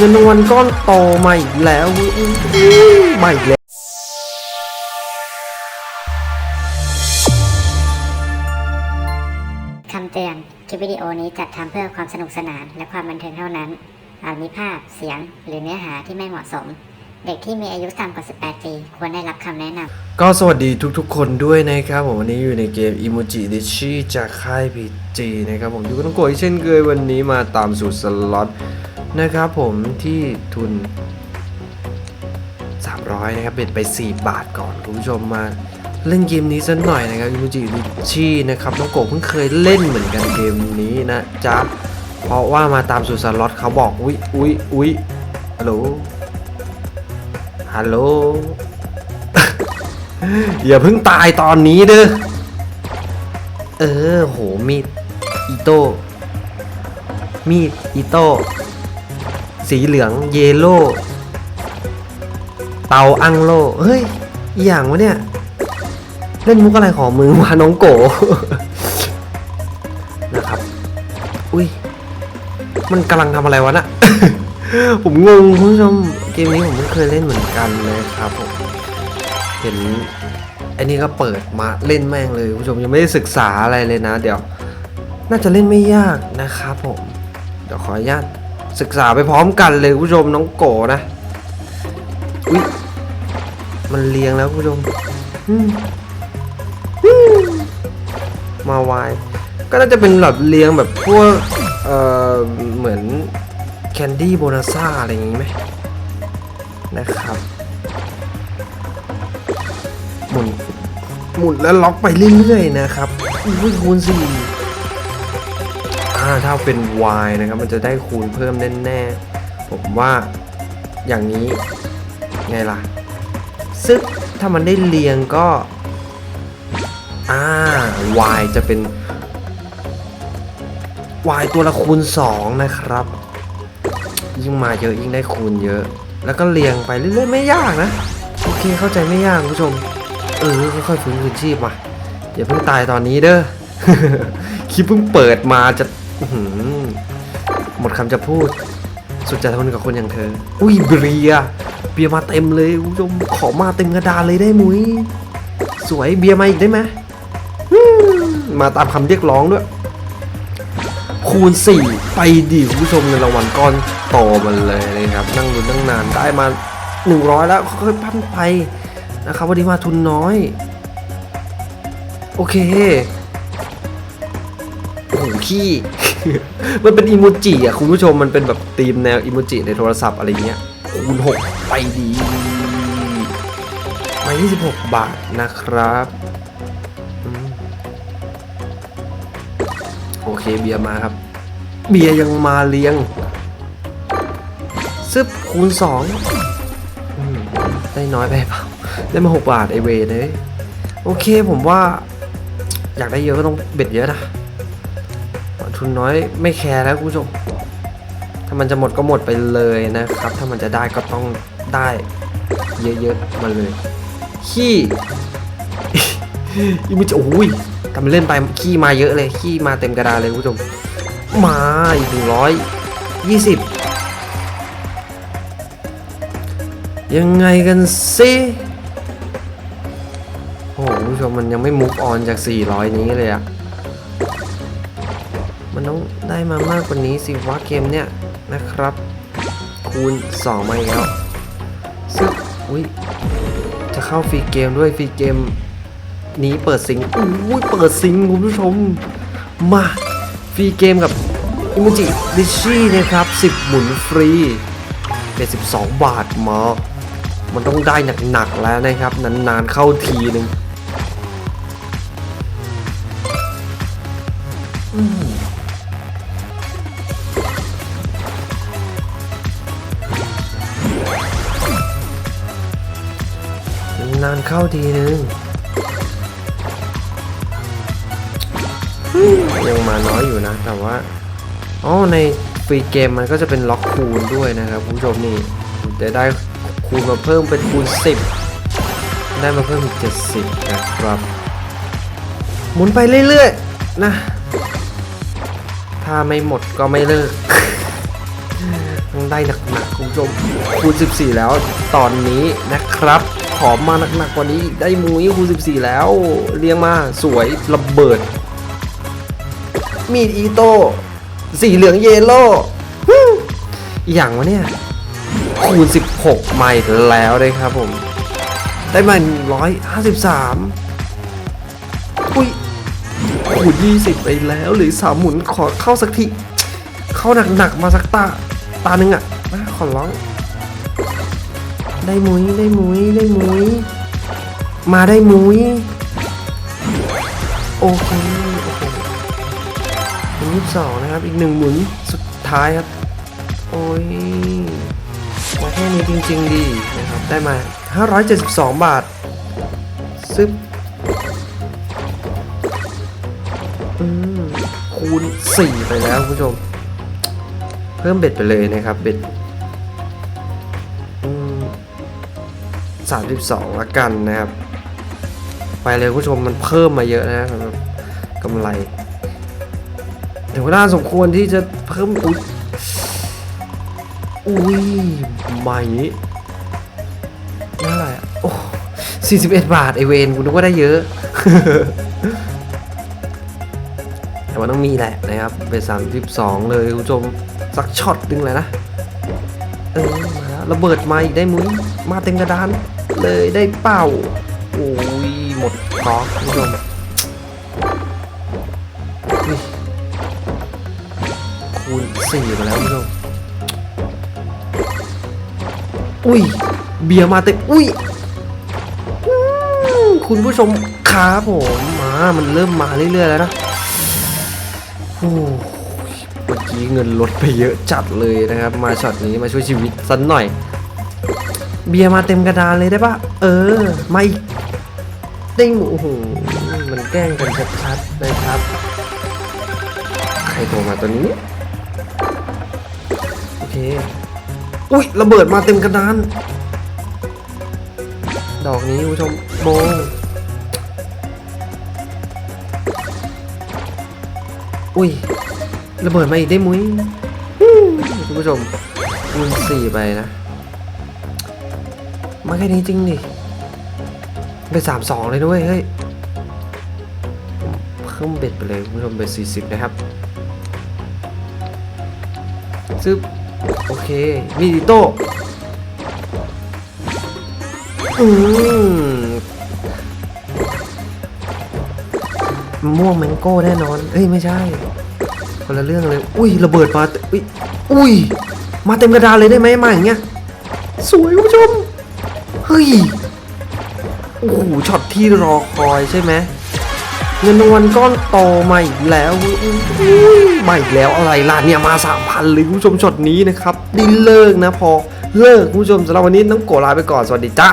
เงินรางวัลก้อนโตมาอีกแล้วอุ๊ยมาอีกแล้วคำเตือน คลิปวิดีโอนี้จัดทำเพื่อความสนุกสนานและความบันเทิงเท่านั้น อาจมีภาพ เสียง หรือเนื้อหาที่ไม่เหมาะสม เด็กที่มีอายุต่ำกว่า 18 ปี ควรได้รับคำแนะนำ ก็สวัสดีทุกๆ คนด้วยนะครับ ผมวันนี้อยู่ในเกม Emoji d i c h i จากค่าย PG นะครับผมอยู่กับน้องโกยเช่นเคยวันนี้มาตามสูตรสล็อต นะครับผมที่ทุน 300 นะครับเบ็ดไป 4 บาทก่อนคุณผู้ชมมาเล่นเกมนี้สักหน่อยนะครับ Emoji d i c h i นะครับน้องโกเพิ่งเคยเล่นเหมือนกันเกมนี้นะจ๊ะเพราะว่ามาตามสูตรสล็อตเขาบอกอุ๊ยอุ๊ยอุ๊ยฮัลโหลฮัลโหลอย่าเพิ่งตายตอนนี้เด้อเออโหมีดอีโต้มีดอีโต้ สีเหลืองเยโล่เตาอังโลเฮ้ยอหย่างวะเนี่ย เล่นมุกอะไรของมึงวะน้องโกนะครับ อุ้ย มันกำลังทำอะไรวะน่ะผมงงคุณผู้ชมเกมนี้ผมไม่เคยเล่นเหมือนกันเลยครับผมเห็นไอ้นี่ก็เปิดมาเล่นแม่งเลยคุณผู้ชมยังไม่ได้ศึกษาอะไรเลยนะ เดี๋ยว น่าจะเล่นไม่ยากนะครับผม เดี๋ยวขออนุญาต ศึกษาไปพร้อมกันเลยคุณผู้ชมน้องโกนะอุ๊ยมันเรียงแล้วคุณผู้ชมมาวายก็น่าจะเป็นแบบเรียงแบบพวกเอ่อเหมือนแคนดี้โบนัซ่าอะไรอย่างงี้ไหมนะครับหมุนหมุนแล้วล็อกไปเรื่อยๆนะครับอุ้ยคูณสี่ ถ้าเป็น Y นะครับ มันจะได้คูณเพิ่มแน่ๆ ผมว่าอย่างนี้ไงล่ะ ซึ่งถ้ามันได้เรียงก็ อ่า Y จะเป็น Y ตัวละคูณ 2 นะครับ ยิ่งมาเยอะยิ่งได้คูณเยอะ แล้วก็เรียงไปเรื่อยๆ ไม่ยากนะ โอเคเข้าใจไม่ยากคุณผู้ชม เออ ค่อยๆฟื้นคืนชีพมาอย่าเพิ่งตายตอนนี้เด้อคลิปเพิ่งเปิดมาจะ หหมดคำจะพูด สุดจะทนกับคนอย่างเธอ อุ้ยเบียเบียมาเต็มเลยคุณผู้ชมขอมาเต็มกระดานเลยได้มุ้ยสวยเบียมาอีกได้ไหมมาตามคำเรียกร้องด้วย คูณ 4 ไปดิคุณผู้ชมเงินรางวัลก้อนโตมันเลยนะครับ นั่งลุ้นนั่งนานได้มา 100 แล้วค่อยๆปั้นไปนะครับวันนี้มาทุนน้อย โอเค โอ้โหขี้ มันเป็นอีโมจิอะคุณผู้ชมมันเป็นแบบธีมแนวอีโมจิในโทรศัพท์อะไรเงี้ยคูณ6ไปดีมา26 บาทนะครับอโอเคเบียร์มาครับ เบียร์ยังมาเลี้ยงซึบคูณ2อได้น้อยไปเปล่าได้มาหกบาทไอเวเลยโอเคผมว่า อยากได้เยอะก็ต้องเบ็ดเยอะนะ ทุนน้อยไม่แคร์แล้วคุณผู้ชม ถ้ามันจะหมดก็หมดไปเลยนะครับ ถ้ามันจะได้ก็ต้องได้เยอะๆมาเลย ขี้อีมันจะโอ้ยทำเล่นไปขี้มาเยอะเลย ขี้มาเต็มกระดานเลยคุณผู้ชม มาอีกหนึ่งร้อยยี่สิบยังไงกันสิโอ้โหคุณผู้ชมมันยังไม่มุกออนจาก 400 นี้เลยอะ มันต้องได้มามากกว่านี้สิวะเกมเนี่ยนะครับ คูณ 2 มาแล้วซึ่งอุ้ยจะเข้าฟรีเกมด้วยฟรีเกม นี้เปิดซิงอุ้ยเปิดซิงคุณผู้ชม มาฟรีเกมกับอิมูจิดิชี่นะครับ 10 หมุนฟรีเป็น12 บาทมา มันต้องได้หนักๆแล้วนะครับ นานๆเข้าทีหนึ่ง นานเข้าทีหนึ่งอืมยังมาน้อยอยู่นะ แต่ว่าอ๋อในฟรีเกมมันก็จะเป็นล็อกคูณด้วยนะครับคุณผู้ชมนี่จะได้คูณมาเพิ่มเป็นคูณ 10 ได้มาเพิ่มอีก70 นะครับ หมุนไปเรื่อยๆ นะ ถ้าไม่หมดก็ไม่เลิกต้องได้หนักๆคุณผู้ชมคูณ 14 แล้วตอนนี้นะครับ ขอมาหนักๆกว่านี้ได้มุ้ยคูณ14 แล้วเรียงมาสวยระเบิด มีดอีโต้สีเหลืองเยลโล่ฮู้อีหยังวะเนี่ย คูณ 16 ใหม่แล้วเลยครับผม ได้มา153 อุ้ยคูณ20 ไปแล้วหรือสามหมุนขอเข้าสักที เข้าหนักๆมาสักตา ตาหนึ่งอะ ขอร้อง ได้มุ้ยได้มุ้ยได้มุ้ยมาได้มุ้ยโอเคโอเคเป็นยี่สิบสองนะครับ อีกหนึ่งหมุนสุดท้ายครับ โอ้ยมาแค่นี้จริง ๆ ดีนะครับ ได้มา 572 บาท ซึบอืมคูณ 4 ไปแล้วคุณผู้ชม เพิ่มเบ็ดไปเลยนะครับ เบ็ด สามสิบสองละกันนะครับ ไปเลยคุณผู้ชมมันเพิ่มมาเยอะนะสำหรับกำไรถึงเวลาสมควรที่จะเพิ่มอุ๊ยอุ้ยใหม่นี่เท่าไหร่อะโอ้สี่สิบเอ็ดบาทไอเวนกูนึกว่าได้เยอะ แต่ว่าต้องมีแหละนะครับเป็นสามสิบสองเลยคุณผู้ชมสักช็อตหนึงเลยนะ เออมาแล้วระเบิดมาอีกได้มุ้ยมาเต็มกระดาน เลยได้เป่าโอ้ยหมดคอคุณผู้ชมคูณสี่ไปแล้วคุณผู้ชมอุ้ย เบียร์มาเต็มอุ้ยคุณผู้ชมครับผมมามันเริ่มมาเรื่อยๆแล้วนะโอ้เมื่อกี้เงินลดไปเยอะจัดเลยนะครับ มาช็อตนี้มาช่วยชีวิตสันหน่อย เบียร์มาเต็มกระดานเลยได้ปะเออมาอีกได้หมูโอ้โหมันแกล้งกันชัดๆนะครับ ใครโทรมาตัวนี้ โอเค อุ้ยระเบิดมาเต็มกระดาน ดอกนี้คุณผู้ชมโบงอุ้ยระเบิดมาอีกได้มุ้ยคุณผู้ชมคูณสี่ไปนะ มาแค่นี้จริงดิไปสามสองเลยด้วยเฮ้ยเพิ่มเบ็ดไปเลยคุณผู้ชมเบ็ดสี่สิบนะครับซึบโอเค มีดิโต้อืมม่วงแมงโก้แน่นอน เอ้ย ไม่ใช่ คนละเรื่องเลย อุ้ย ระเบิดมาอุ้ย อุ้ย มาเต็มกระดานเลยได้ไหมมาอย่างเงี้ย สวยคุณผู้ชม เฮ้ย โอ้โห ช็อตที่รอคอยใช่ไหม เงินรางวัลก้อนโตมาอีกแล้วไมาอีกแล้วอะไรล่ะเนี่ยมาสามพันเลยคุณผู้ชมช็อตนี้นะครับไดีเลิกนะพอเลิกคุณผู้ชมสำหรับวันนี้ต้องโกลาไปก่อน สวัสดีจ้า